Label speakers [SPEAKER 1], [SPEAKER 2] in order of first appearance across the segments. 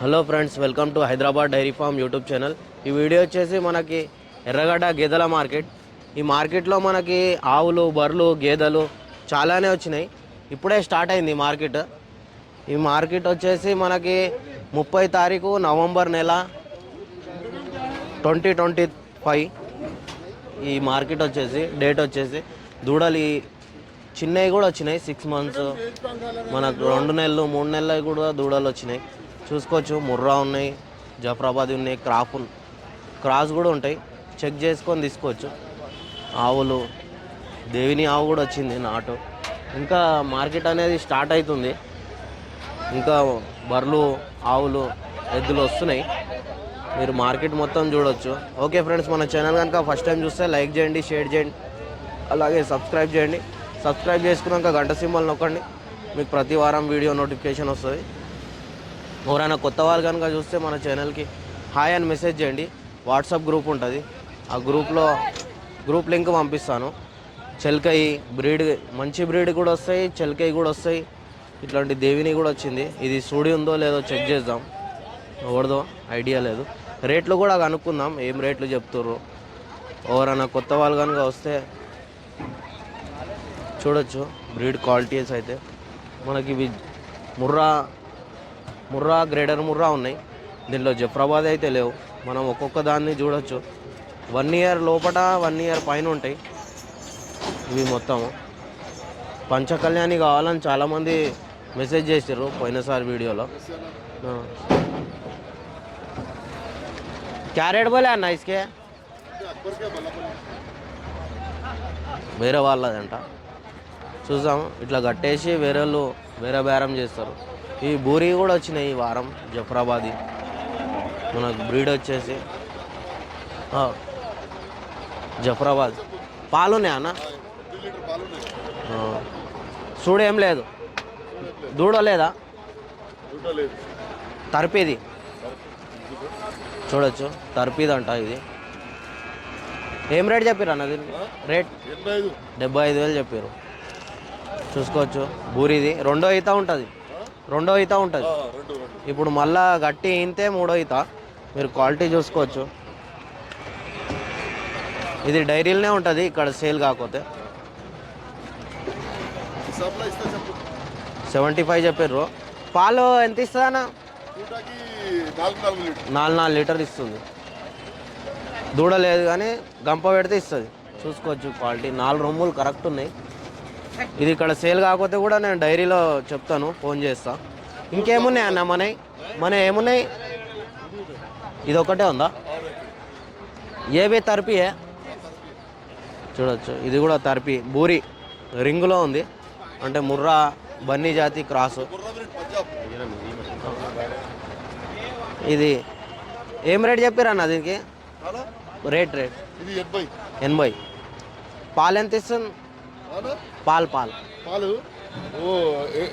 [SPEAKER 1] Hello friends welcome to Hyderabad dairy farm YouTube channel. ఈ video వచ్చేసి మనకి ఎర్రగడ్డ గేదెల మార్కెట్. ఈ మార్కెట్లో మనకి ఆవులు బర్రెలు గేదెలు చాలానే వచ్చినాయి. ఇప్పుడే స్టార్ట్ అయింది ఈ మార్కెట్. ఈ మార్కెట్ వచ్చేసి మనకి ముప్పై తారీఖు నవంబర్ నెల ట్వంటీ ట్వంటీ ఫైవ్. ఈ మార్కెట్ వచ్చేసి డేట్ వచ్చేసి దూడలు చిన్నవి కూడా వచ్చినాయి. సిక్స్ మంత్స్ మనకు రెండు నెలలు మూడు నెలలు కూడా దూడలు వచ్చినాయి. చూసుకోవచ్చు. ముర్రా ఉన్నాయి జఫరాబాద్ ఉన్నాయి క్రాప్ క్రాస్ కూడా ఉంటాయి. చెక్ చేసుకొని తీసుకోవచ్చు. ఆవులు దేవిని ఆవు కూడా వచ్చింది నాటు ఇంకా మార్కెట్ అనేది స్టార్ట్ అవుతుంది. ఇంకా బర్రెలు ఆవులు ఎద్దులు వస్తున్నాయి. మీరు మార్కెట్ మొత్తం చూడొచ్చు. ఓకే ఫ్రెండ్స్ మన ఛానల్ కనుక ఫస్ట్ టైం చూస్తే లైక్ చేయండి షేర్ చేయండి. అలాగే సబ్స్క్రైబ్ చేయండి. సబ్స్క్రైబ్ చేసుకున్నాక గంట సింబల్ నొక్కండి. మీకు ప్రతి వారం వీడియో నోటిఫికేషన్ వస్తుంది. ఎవరైనా కొత్త వాళ్ళు కనుక చూస్తే మన ఛానల్కి హాయ్ అని మెసేజ్ చేయండి. వాట్సాప్ గ్రూప్ ఉంటుంది. ఆ గ్రూప్లో గ్రూప్ లింక్ పంపిస్తాను. చెల్కై బ్రీడ్ మంచి బ్రీడ్ కూడా వస్తాయి చెల్కై కూడా వస్తాయి. ఇట్లాంటి దేవిని కూడా వచ్చింది. ఇది సూడి ఉందో లేదో చెక్ చేద్దాం. ఎవరిదో ఐడియా లేదు. రేట్లు కూడా కనుక్కుందాం. ఏం రేట్లు చెప్తుర్రు. ఎవరైనా కొత్త వాళ్ళు కనుక వస్తే చూడొచ్చు. బ్రీడ్ క్వాలిటీస్ అయితే మనకి ఇవి ముర్రా ముర్రా గ్రేడర్ ముర్రా ఉన్నాయి. దీనిలో జఫ్రాబాద్ అయితే లేవు. మనం ఒక్కొక్క దాన్ని చూడొచ్చు. వన్ ఇయర్ లోపల వన్ ఇయర్ పైన ఉంటాయి. ఇవి మొత్తం పంచకళ్యాణి కావాలని చాలామంది మెసేజ్ చేసారు పోయినసారి వీడియోలో. క్యారెట్ బోలే అన్న ఇసుకే వేరే వాళ్ళదంట. చూసాము ఇట్లా కట్టేసి వేరే వాళ్ళు వేరే బేరం చేస్తారు. ఈ బూరి కూడా వచ్చినాయి ఈ వారం జఫ్రాబాదీ. మనకు బ్రీడ్ వచ్చేసి జఫ్రాబాద్. పాలున్నాయి అన్న. చూడు లేదు. దూడ లేదా? తర్పీది. చూడొచ్చు తర్పీది అంట ఇది. ఏం రేట్ చెప్పారు అన్న దీనికి? రేట్? డెబ్బై ఐదు వేలు చెప్పారు చూసుకోవచ్చు బూరిది. రెండో ఈత ఉంటుంది. రెండో ఈత ఉంటుంది. ఇప్పుడు మళ్ళా గట్టి ఈంతే మూడో ఈత. మీరు క్వాలిటీ చూసుకోవచ్చు. ఇది డైరీలోనే ఉంటుంది ఇక్కడ సేల్ కాకపోతే. సెవెంటీ ఫైవ్ చెప్పారు పాలు ఎంత ఇస్తుందన్న?
[SPEAKER 2] పూటకి నాలుగు నాలుగు లీటర్.
[SPEAKER 1] నాలుగు నాలుగు లీటర్ ఇస్తుంది. దూడ లేదు కానీ గంప పెడితే ఇస్తుంది. చూసుకోవచ్చు క్వాలిటీ. నాలుగు రొమ్ములు కరెక్ట్ ఉన్నాయి. ఇది ఇక్కడ సేల్ కాకపోతే కూడా నేను డైరీలో చెప్తాను ఫోన్ చేస్తా. ఇంకేమున్నాయి అన్న మనవి మన ఏమున్నాయి? ఇది ఒకటే ఉందా ఏవే తరిపియే చూడొచ్చు. ఇది కూడా తరిపి. బూరి రింగులో ఉంది. అంటే ముర్రా బన్నీ జాతి క్రాసు. ఇది ఏం రేట్ చెప్పారు అన్న దీనికి? Rate
[SPEAKER 2] rate. ఎనభై.
[SPEAKER 1] పాలు ఎంత ఇస్తుంది? పాలు పాలు.
[SPEAKER 2] పాలు?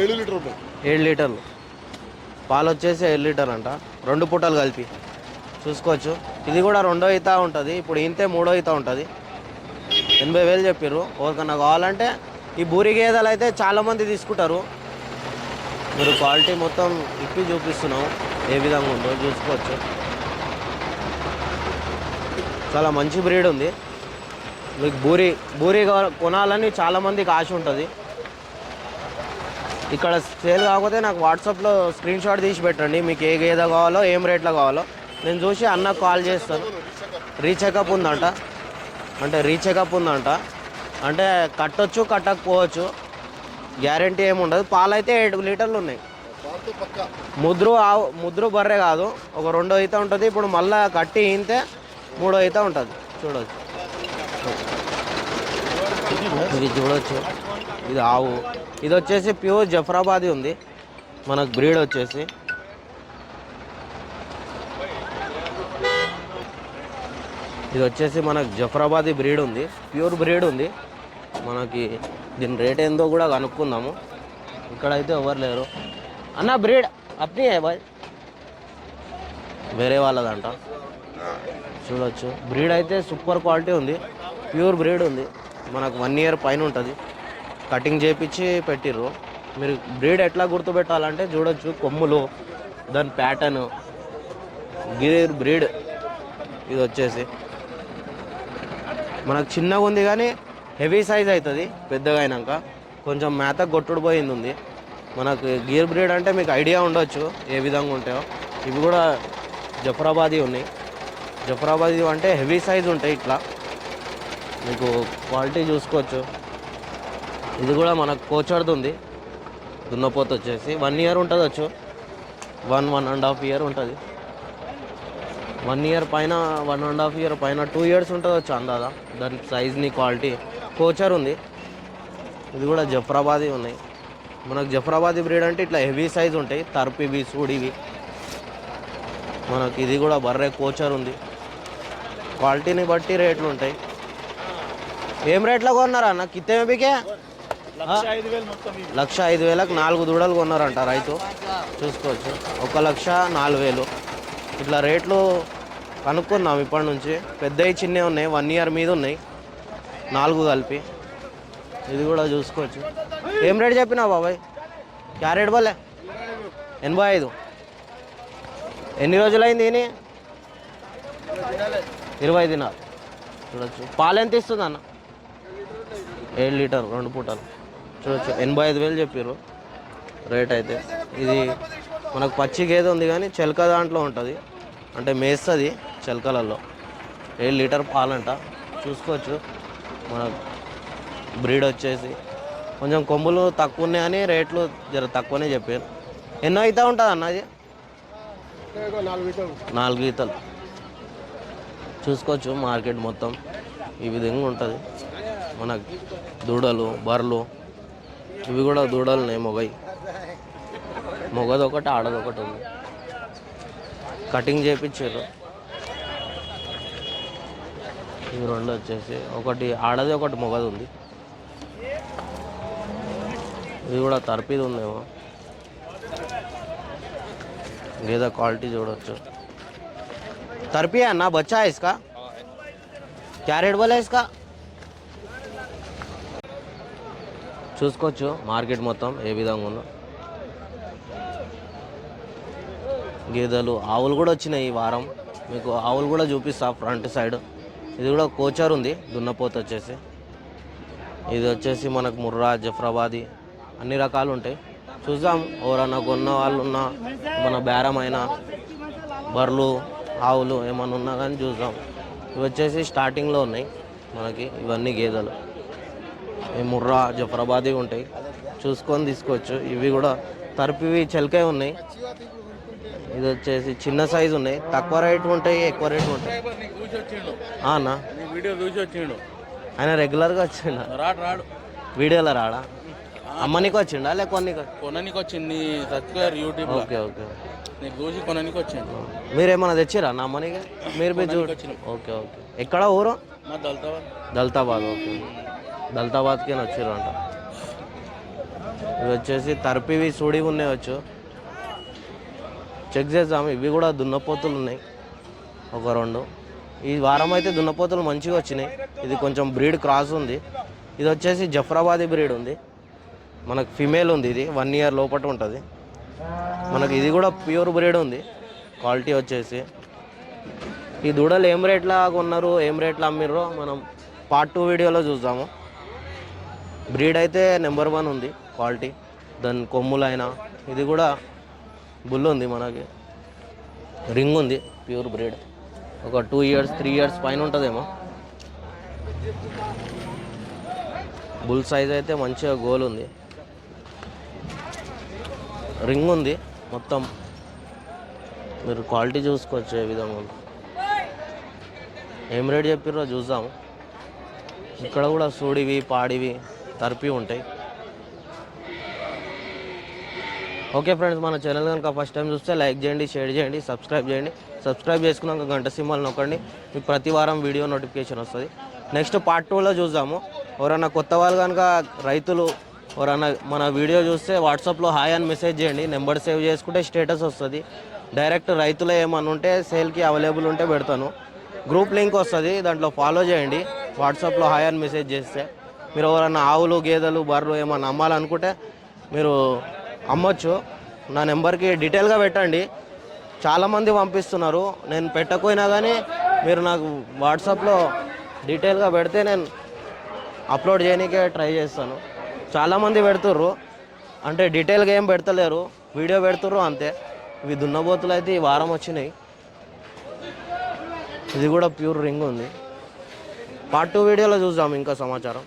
[SPEAKER 2] ఏడు లీటర్ ఉన్నాయి.
[SPEAKER 1] ఏడు లీటర్లు. పాలు వచ్చేసి ఏడు లీటర్ అంట. రెండు పూటలు కలిపి. చూసుకోవచ్చు. ఇది కూడా రెండో ఈత ఉంటుంది. ఇప్పుడు ఇంతే మూడో ఈత ఉంటుంది. ఎనభై వేలు చెప్పారు ఎవరికన్నా కావాలంటే ఈ బూరి గేదెలు అయితే చాలామంది తీసుకుంటారు. మీరు క్వాలిటీ మొత్తం ఇప్పి చూపిస్తున్నాం. ఏ విధంగా ఉందో చూసుకోవచ్చు. చాలా మంచి బ్రీడ్ ఉంది. మీకు బూరి బూరి కొనాలని చాలామందికి ఆశ ఉంటుంది. ఇక్కడ సేల్ కాకపోతే నాకు వాట్సాప్లో స్క్రీన్ షాట్ తీసి పెట్టండి. మీకు ఏ గేదె కావాలో ఏం రేట్లో కావాలో. నేను చూసి అన్న కాల్ చేస్తాను. రీచెకప్ ఉందంట. అంటే రీచెకప్ ఉందంట. అంటే కట్టొచ్చు కట్టకపోవచ్చు. గ్యారంటీ ఏమి ఉండదు. పాలు అయితే ఏడు లీటర్లు ఉన్నాయి. ముద్రు ఆవు ముద్రు బర్రె కాదు. ఒక రెండో అయితే ఉంటుంది. ఇప్పుడు మళ్ళీ కట్టి ఈంతే మూడో అయితే ఉంటుంది. చూడవచ్చు ఇది చూడొచ్చు. ఇది ఆవు. ఇది వచ్చేసి ప్యూర్ జఫరాబాదీ ఉంది. మనకు బ్రీడ్ వచ్చేసి. ఇది వచ్చేసి మనకు జఫరాబాదీ బ్రీడ్ ఉంది. ప్యూర్ బ్రీడ్ ఉంది. మనకి దీని రేట్ ఏందో కూడా కనుక్కుందాము. ఇక్కడైతే ఎవరు లేరు. అన్న బ్రీడ్. అప్నే బాయ్? వేరే వాళ్ళదంట. చూడొచ్చు. బ్రీడ్ అయితే సూపర్ క్వాలిటీ ఉంది. ప్యూర్ బ్రీడ్ ఉంది. మనకు వన్ ఇయర్ పైన ఉంటుంది. కటింగ్ చేపించి పెట్టిర్రు. మీరు బ్రీడ్ ఎట్లా గుర్తుపెట్టాలంటే చూడొచ్చు కొమ్ములు దాని ప్యాటర్న్ గిరీర్ బ్రీడ్ ఇది వచ్చేసి. మనకు చిన్నగా ఉంది కానీ హెవీ సైజ్ అవుతుంది పెద్దగా అయినాక. కొంచెం మేత గొట్టుడు పోయింది ఉంది. మనకు గీర్ బ్రీడ్ అంటే మీకు ఐడియా ఉండొచ్చు ఏ విధంగా ఉంటాయో. ఇవి కూడా జఫరాబాదీ ఉన్నాయి. జఫరాబాదీ అంటే హెవీ సైజ్ ఉంటాయి ఇట్లా. మీకు క్వాలిటీ చూసుకోవచ్చు. ఇది కూడా మనకు కోచర్ది ఉంది దున్నపోత వచ్చేసి వన్ ఇయర్ ఉంటుంది వచ్చు one one and half year ఉంటుంది. వన్ ఇయర్ పైన వన్ అండ్ హాఫ్ ఇయర్ పైన టూ ఇయర్స్ ఉంటుంది వచ్చు అందాదా దాని సైజ్ని క్వాలిటీ కోచర్ ఉంది. ఇది కూడా జఫ్రాబాదీ ఉన్నాయి మనకు జఫ్రాబాదీ బ్రీడ్ అంటే ఇట్లా హెవీ సైజ్ ఉంటాయి. తర్పివి సూడివి మనకి ఇది కూడా బర్రె కోచర్ ఉంది. క్వాలిటీని బట్టి రేట్లు ఉంటాయి. ఏం రేట్లో కొన్నారా అన్న? కిత్తేమే బికే లక్ష ఐదు వేలకు నాలుగు దూడలు కొన్నారంట రైతు. చూసుకోవచ్చు. ఒక లక్ష నాలుగు వేలు. ఇట్లా రేట్లు కనుక్కున్నాం ఇప్పటి నుంచి. పెద్దవి చిన్నవి ఉన్నాయి. వన్ ఇయర్ మీద ఉన్నాయి. నాలుగు కలిపి. ఇది కూడా చూసుకోవచ్చు. ఏం రేట్ చెప్పినావు బాబాయ్? క్యా రేట్ బోలే? ఎనభై ఐదు. ఎన్ని రోజులైంది ఈయన? ఇరవై దినాలు చూడొచ్చు. పాలు ఎంత ఇస్తుంది అన్న ఏడు లీటర్ రెండు పూటలు. చూడొచ్చు. ఎనభై ఐదు వేలు చెప్పారు రేట్ అయితే. ఇది మనకు పచ్చి గేదె ఉంది కానీ చెలక దాంట్లో ఉంటుంది. అంటే మేస్తుంది చెలకలలో. ఏడు లీటర్ పాలంట. చూసుకోవచ్చు. మన బ్రీడ్ వచ్చేసి. కొంచెం కొమ్ములు తక్కువ ఉన్నాయని రేట్లు జర తక్కువనే చెప్పారు. ఎన్నో అయితే ఉంటుంది అన్నది నాలుగు ఈతలు. చూసుకోవచ్చు మార్కెట్ మొత్తం. ఈ విధంగా ఉంటుంది. మన దూడలు బర్రెలు ఇవి కూడా దూడలునే మొగయి మొగది ఒకటి ఆడది ఒకటి ఉంది కటింగ్ చేయించారు ఇవి రెండు వచ్చేసి ఒకటి ఆడది ఒకటి మొగది ఉంది ఇది కూడా తర్పీది ఉందేమో గేదె క్వాలిటీ చూడొచ్చు तरपी है ना बच्चा है इसका क्या रेट बोला है इसका చూసుకోవచ్చు. మార్కెట్ మొత్తం ఏ విధంగా ఉందో. గేదెలు ఆవులు కూడా వచ్చినాయి ఈ వారం. మీకు ఆవులు కూడా చూపిస్తా ఫ్రంట్ సైడ్. ఇది కూడా కోచర్ ఉంది దున్నపోత వచ్చేసి. ఇది వచ్చేసి మనకు ముర్రా జఫ్రాబాది అన్ని రకాలు ఉంటాయి. చూద్దాం ఎవరన్నా కొన్న వాళ్ళు ఉన్నా మన బేరమైన బర్లు బర్రెలు ఆవులు ఏమన్నా ఉన్నా కానీ చూద్దాం. ఇవి వచ్చేసి స్టార్టింగ్లో ఉన్నాయి మనకి ఇవన్నీ గేదెలు. ఈ ముర్రా జఫరాబాదీ ఉంటాయి. చూసుకొని తీసుకోవచ్చు. ఇవి కూడా తరపివి చెలకే ఉన్నాయి. ఇది వచ్చేసి చిన్న సైజు ఉన్నాయి. తక్కువ రేట్ ఉంటాయి ఎక్కువ రేట్ ఉంటాయి. అన్న.
[SPEAKER 3] వీడియో చూసి వచ్చిండు.
[SPEAKER 1] ఆయన రెగ్యులర్గా వచ్చిండ?
[SPEAKER 3] రాడు రాడు.
[SPEAKER 1] వీడియోలో రాడా? అమ్మనికి వచ్చిండా లేక కొన్నికి
[SPEAKER 3] కొననికి వచ్చింది సబ్స్క్రైబర్ యూట్యూబ్
[SPEAKER 1] ఓకే ఓకే.
[SPEAKER 3] చూసి కొననికి
[SPEAKER 1] మీరేమన్నా తెచ్చిరా నా అమ్మనికి మీరు మీరు. Okay okay. ఎక్కడ ఊరు?
[SPEAKER 3] మా దళితవా
[SPEAKER 1] దళితాబాద్ ఓకే. దళితాబాద్కే వచ్చారు అంట ఇవి వచ్చేసి తర్పివి సూడివి ఉన్నాయి వచ్చు. చెక్ చేద్దాం ఇవి కూడా దున్నపోతులు ఉన్నాయి. ఒక రెండు. ఈ వారం అయితే దున్నపోతులు మంచిగా వచ్చినాయి. ఇది కొంచెం బ్రీడ్ క్రాస్ ఉంది. ఇది వచ్చేసి జఫ్రాబాదీ బ్రీడ్ ఉంది. మనకు ఫిమేల్ ఉంది ఇది. వన్ ఇయర్ లోపల ఉంటుంది. మనకి ఇది కూడా ప్యూర్ బ్రీడ్ ఉంది. క్వాలిటీ వచ్చేసి. ఈ దూడలు ఏం రేట్లా కొన్నారు ఏం రేట్లా అమ్మిర్రో మనం పార్ట్ టూ వీడియోలో చూద్దాము. బ్రీడ్ అయితే నెంబర్ వన్ ఉంది క్వాలిటీ. దాని కొమ్ములైనా ఇది కూడా బుల్ ఉంది మనకి. రింగ్ ఉంది ప్యూర్ బ్రీడ్. ఒక టూ ఇయర్స్ త్రీ ఇయర్స్ పైన ఉంటుందేమో. బుల్ సైజ్ అయితే మంచిగా గోల్ ఉంది. రింగ్ ఉంది మొత్తం. మీరు క్వాలిటీ చూసుకోవచ్చు ఏ విధంగా. ఏం రేట్ చెప్పారో చూద్దాము ఇక్కడ కూడా సూడివి పాడివి. తరిపి ఉంటాయి. ఓకే ఫ్రెండ్స్ మన ఛానల్ కనుక ఫస్ట్ టైం చూస్తే లైక్ చేయండి షేర్ చేయండి సబ్స్క్రైబ్ చేయండి. సబ్స్క్రైబ్ చేసుకున్నాక గంట సింబల్ నొక్కండి మీకు ప్రతి వారం వీడియో నోటిఫికేషన్ వస్తుంది. నెక్స్ట్ పార్ట్ టూలో చూద్దాము. ఎవరన్నా కొత్త వాళ్ళు కనుక రైతులు ఎవరన్నా మన వీడియో చూస్తే వాట్సాప్లో హాయ్ అని మెసేజ్ చేయండి. నెంబర్ సేవ్ చేసుకుంటే స్టేటస్ వస్తుంది. డైరెక్ట్ రైతులు ఏమన్నా ఉంటే సేల్కి అవైలబుల్ ఉంటే పెడతాను. గ్రూప్ లింక్ వస్తుంది దాంట్లో ఫాలో చేయండి. వాట్సాప్లో హాయ్ అని మెసేజ్ చేస్తే. మీరు ఎవరన్నా ఆవులు గేదెలు బర్రెలు ఏమన్నా అమ్మాలనుకుంటే మీరు అమ్మొచ్చు. నా నెంబర్కి డీటెయిల్గా పెట్టండి. చాలామంది పంపిస్తున్నారు. నేను పెట్టకపోయినా కానీ మీరు నాకు వాట్సాప్లో డీటెయిల్గా పెడితే నేను అప్లోడ్ చేయడానికే ట్రై చేస్తాను. చాలామంది పెడుతుర్రు. అంటే డీటెయిల్గా ఏం పెడతలేరు. వీడియో పెడుతుర్రు అంతే. ఇవి దున్నబోతులు అయితే ఈ వారం వచ్చినాయి. ఇది కూడా ప్యూర్ రింగ్ ఉంది. పార్ట్ టూ వీడియోలో చూద్దాం ఇంకా సమాచారం.